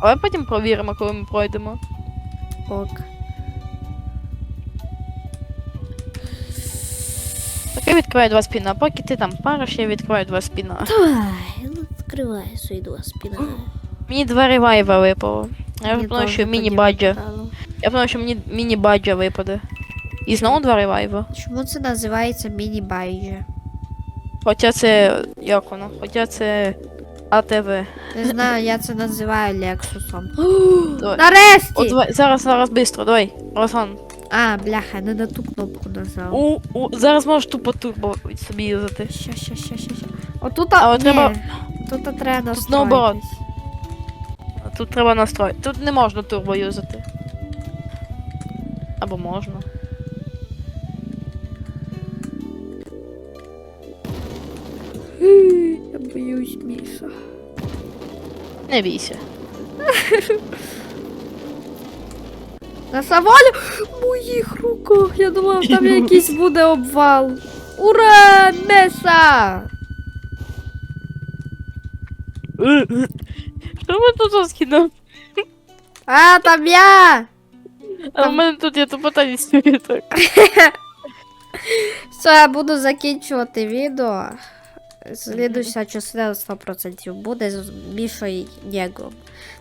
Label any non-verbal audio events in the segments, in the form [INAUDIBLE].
Але потім провіримо, коли ми пройдемо. Ок. Так я відкриваю два спіна. Поки ти там париш, я відкриваю два спіна. Давай, ну відкривай свої два спіна. [GASPS] Мені два ревайва випало. Я пропоную, що міні-баджа. Я пропоную, що мені міні-баджа випаде. І знову два ревайва. Чому це називається міні-байджа? Хоча це. як воно? Хоча це АТВ. Не знаю, я це називаю Лексусом. [GASPS] Давай. О, давай, зараз, зараз бистро, давай. Руслан. А, бляха, не на ту кнопку нажав. У, у, зараз можеш тупо турбо собі юзати. Ща, ща, ща, ща, ща. Отут, Але ні, треба- Тут треба Тут наоборот. настроїтись. Тут треба настроїти. Тут не можна турбо юзати. Або можна. Боюсь, Міша. Не бійся. [LAUGHS] На савалі [GASPS] в моїх руках. Я думав, там [LAUGHS] якийсь буде обвал. Ура! Меса! [LAUGHS] Що ми тут скинув? А, там я! А в мене тут є тупо танцює так. Все, я буду закінчувати відео. Слідуюча частина 100% буде з більшою Єго.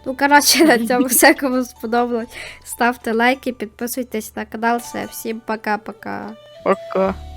Ну, коротше, на цьому [LAUGHS] все, кому сподобалось. Ставте лайки, підписуйтесь на канал. Все, всім пока-пока. Пока.